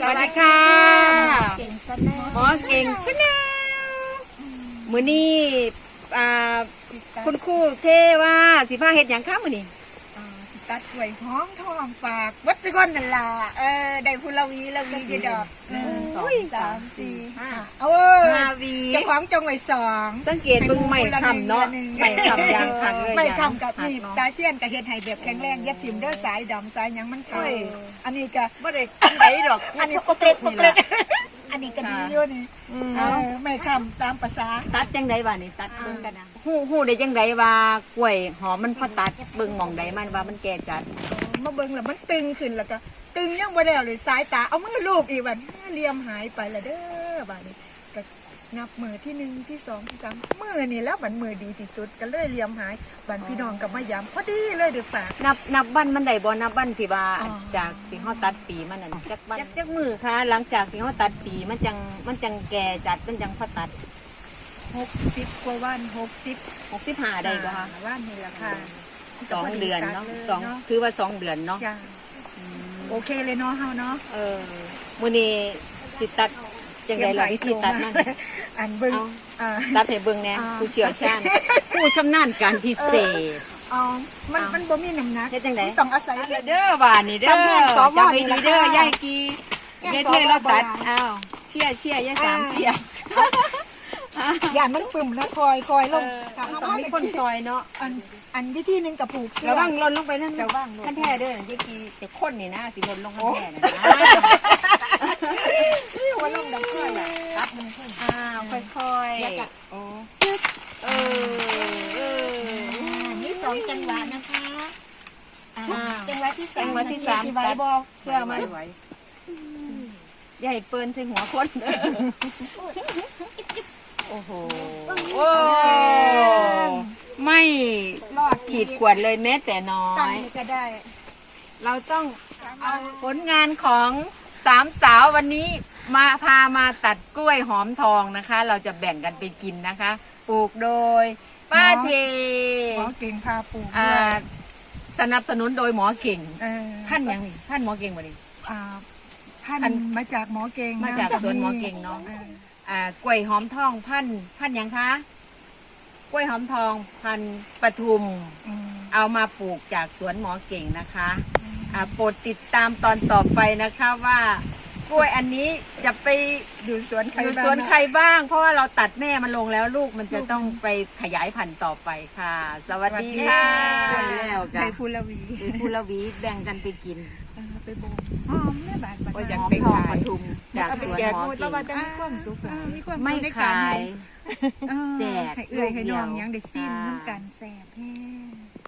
สวัสดีค่ะเก่งซะแน่หมอเก่งชาแนลมือนี้อ่าคุณครูเทว่าสิพาเฮ็ดหยังคะมือนี้อ่าสตัดกล้วยหอมทองฝากวัดจุกอนนั่นล่ะเออได้พุละวีละวีจะดอกหนึ่งสองสามสี่ห้าเอาเว้ยห้า วีเจ้าของจงไว้สองสังเกตเบิ่งไม่คำเนาะไม่คำยางคักเลยไม่ยางคำกับนี่หักเนาะตาเซียนกับเฮ็ดไห้แบบแข็งแรงยัดถิ่มเด้อสายดำสายหยังมันขาดโอ้ยอันนี้ก็บ่ได้จังไดดอกอันนี้ปกเล็กปกเล็กอันนี้ก็ดีอยู่นี่อืมเออไม่คำตามภาษาตัดจังไดบ้านี่ตัดเบิ่งกันนะฮู้ฮู้ได้จังไดว่ากล้วยหอมมันพอตัดเบิ่งหม่องใดมันว่ามันแก่จัดมาเบิ่งแล้วมันตึงขึ้นแล้วก็ตึงยังบ่แล้วเลยสายตาเอามือลูบอีกวันเหลี่ยมหายไปและเด้อบัดนี้ ก็นับมือที่หนึ่งที่สองที่สามมือนี่แล้วบัดมือดีที่สุดก็เลยเหลี่ยมหายบัดพี่น้องก็มาย้ำพอดีเลยเดี๋ยวฝาก นับนับวันมันได้บ่นับวันที่ว่าอ๋อ จากที่เฮาตัดปีมันนั่นจักวันจักจักมือค่ะ หลังจากที่เฮาตัดปีมันจังมันจังแก่จัดมันจังพอตัดหกสิบกว่าวันหกสิบ65ได้บ่คะวันนี่แหละค่ะสองเดือนเนาะสสอองงคือว่าสองเดือนเนาะจ้าโอเคเลยเนาะเฮาเนาะ เออมื้อนี้สิตัด จังไดล่ะวิธีตัดนั่นอันเบิ่งเอา อ่า ตัดให้เบิ่งแหน่อ่า ผู้เชี่ยวชาญผู้ชำนาญการพิเศษ เอามันเอามัมันบ่มีน้ำหนักเฮ็ดจังใด มันต้องอาศัย เด้อบ้านนี่เด้อสำเนียงสวจำให้ดีเด้อนี่แหละค่ะยายกียายเทยเราตัดอ้าวเชี่ยเชี่ยยายสามอ่าเชี่ย อย่ามันปึ่มนะคอยคอยลงค่ะต้องมีคนซอยเนาะอันอันวิธีหนึ่งกับผูกเสื้อ ระวังหล่นลงไปนั่นระวังขั้นแท้เด้อยายกีจะค้นนี่นะสิหล่นลงขั้นแท้นะนะ ว่าลงดังค่อยอะรับมันขึ้น อ้าวค่อย แล้วก็ ๆโอ้เออเออ นี่ส องจังหวะนะคะอ่าอ้าวจังหวะที่สามจังหวะที่สามไว้บอกเชื่อไหมอย่าให้เปิ้นใส่หัวคนเด้อโอ้โหโอ้ไม่รอดขีดขวดเลยแม้แต่น้อตั้งยนี่ก็ได้ เราต้องเอาผลงานของสามสาววันนี้มาพามาตัดกล้วยหอมทองนะคะ เราจะแบ่งกันไปกินนะคะ ปลูกโดย ป้าเทหมอเก่งพาปลูกอ่าด้วยสนับสนุนโดยหมอเก่งเออท่านยังนี่ท่านหมอเก่งบ่ดิอ่าท่านท่านมาจากหมอเก่งมาจากสวนหมอเก่งเนาะอออ่ากล้วยหอมทองพันธุ์พันธุ์หยังคะกล้วยหอมทองพันธุ์ปทุม อืมเอามาปลูกจากสวนหมอเก่งนะคะ อ่าโปรดติดตามตอนต่อไปนะคะว่า กล้วยอันนี้จะไปอยู่สวนใครอยู่บ้างสวนใครบ้าง เพราะว่าเราตัดแม่มันลงแล้วลูกมันจะต้องไปขยายพันธุ์ต่อไปค่ะ สวัสดีค่ะแล้วไทกันยพูลวีคือผู้ละวีแบ่งกันไปกินเออไปโบกหอมแม่บาทก็ก็ยัยังงเป็เป็นนทองขายปทุมจากเอาสไปวนแจกหมอหมดแล้วว่าเก่จะงมีความสุขอะมีความสุขไม่ในกรขายเออแจกให้เอื้อยให้น้องลูกเดียวยังได้ซิมค่ะน้ำกันแสบแห้